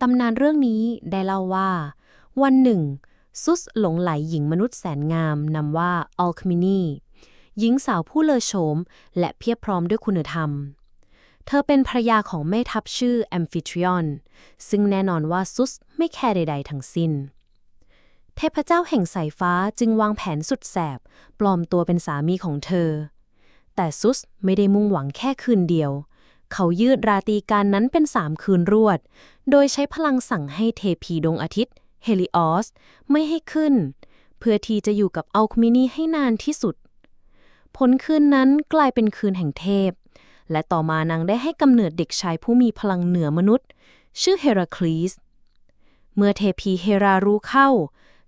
ตำนานเรื่องนี้ได้เล่าว่า วันหนึ่ง ซุสหลงไหลหญิงมนุษย์แสนงามนำว่าอัลคมินีหญิงสาวผู้เลอโฉม และเพียบพร้อมด้วยคุณธรรม เธอเป็นภรรยาของแม่ทัพชื่อแอมฟิทริออน ซึ่งแน่นอนว่าซุสไม่แคร์ใด ๆ ทั้งสิ้น เทพเจ้าแห่งสายฟ้าจึงวางแผนสุดแสบ ปลอมตัวเป็นสามีของเธอ แต่ซุสไม่ได้มุ่งหวังแค่คืนเดียว เขายืดราตีการนั้นเป็นสามคืนรวด โดยใช้พลังสั่งให้เทพีดวงอาทิตย์ เฮลิออส ไม่ให้ขึ้น เพื่อที่จะอยู่กับอัลคมินีให้นานที่สุด ผลคืนนั้นกลายเป็นคืนแห่งเทพ และต่อมานางได้ให้กำเนิดเด็กชายผู้มีพลังเหนือมนุษย์ ชื่อเฮราคลีส เมื่อเทพีเฮรารู้เข้า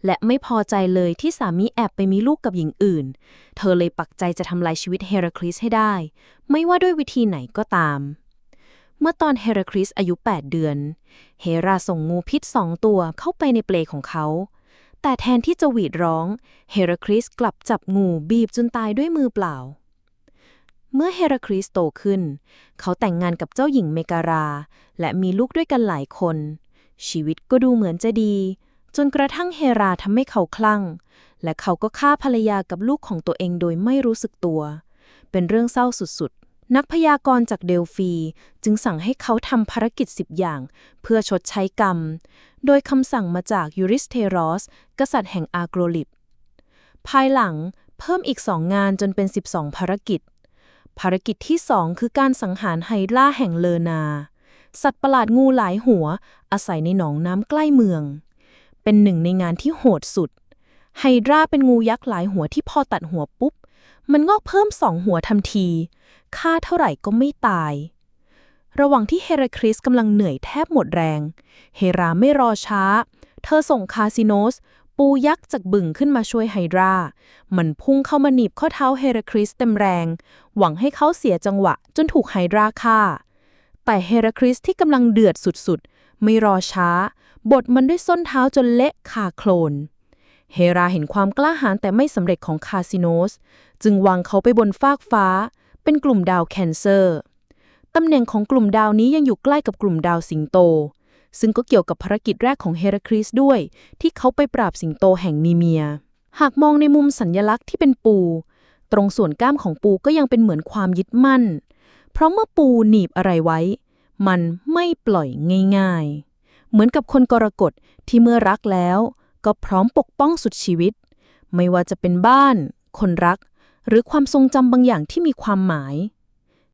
และไม่พอใจเลยที่สามีแอบไปมีลูกกับหญิงอื่น เธอเลยปักใจจะทำลายชีวิตเฮราคลีสให้ได้ ไม่ว่าด้วยวิธีไหนก็ตาม เมื่อตอนเฮราคลีสอายุ 8 เดือน เฮราส่งงูพิษสองตัวเข้าไปในเปลของเขา แต่แทนที่จะหวีดร้อง เฮราคลีสกลับจับงูบีบจนตายด้วยมือเปล่าเมื่อเฮราคลีสโตขึ้น เขาแต่งงานกับเจ้าหญิงเมการา และมีลูกด้วยกันหลายคน ชีวิตก็ดูเหมือนจะดี จนกระทั่งเฮราทำให้เขาคลั่ง และเขาก็ฆ่าภรรยากับลูกของตัวเองโดยไม่รู้สึกตัว เป็นเรื่องเศร้าสุดๆ นักพยากรณ์จากเดลฟีจึงสั่งให้เขาทำภารกิจสิบอย่าง เพื่อชดใช้กรรม โดยคำสั่งมาจากยูริสเทรอส กษัตริย์แห่งอาโกรลิป ภายหลังเพิ่มอีกสองงานจนเป็น 12 ภารกิจ ภารกิจที่สองคือการสังหารไฮดราแห่งเลนา สัตว์ประหลาดงูหลายหัว อาศัยในหนองน้ำใกล้เมือง เป็นหนึ่งในงานที่โหดสุด ไฮดราเป็นงูยักษ์หลายหัวที่พอตัดหัวปุ๊บ มันงอกเพิ่มสองหัวทันทีฆ่าเท่าไหร่ก็ไม่ตาย ระหว่างที่เฮราคริสกำลังเหนื่อยแทบหมดแรง เฮราไม่รอช้า เธอส่งคาซิโนส ปูยักษ์จากบึงขึ้นมาช่วยไฮดรา มันพุ่งเข้ามาหนีบข้อเท้าเฮราคริสเต็มแรง หวังให้เขาเสียจังหวะจนถูกไฮดราฆ่า แต่เฮราคริสที่กำลังเดือดสุดๆ ไม่รอช้าบดมันด้วยส้นเท้าจนเละคาโคลน เฮราเห็นความกล้าหาญแต่ไม่สำเร็จของคาซิโนส จึงวางเขาไปบนฟากฟ้า เป็นกลุ่มดาวแคนเซอร์ ตำแหน่งของกลุ่มดาวนี้ยังอยู่ใกล้กับกลุ่มดาวสิงโต ซึ่งก็เกี่ยวกับภารกิจแรกของเฮราคริสด้วย ที่เขาไปปราบสิงโตแห่งนีเมีย หากมองในมุมสัญญลักษณ์ที่เป็นปู ตรงส่วนก้ามของปูก็ยังเป็นเหมือนความยึดมั่น เพราะเมื่อปูหนีบอะไรไว้ มันไม่ปล่อยง่ายๆ เหมือนกับคนกรกฎที่เมื่อรักแล้ว ก็พร้อมปกป้องสุดชีวิต ไม่ว่าจะเป็นบ้าน คนรัก หรือความทรงจำบางอย่างที่มีความหมาย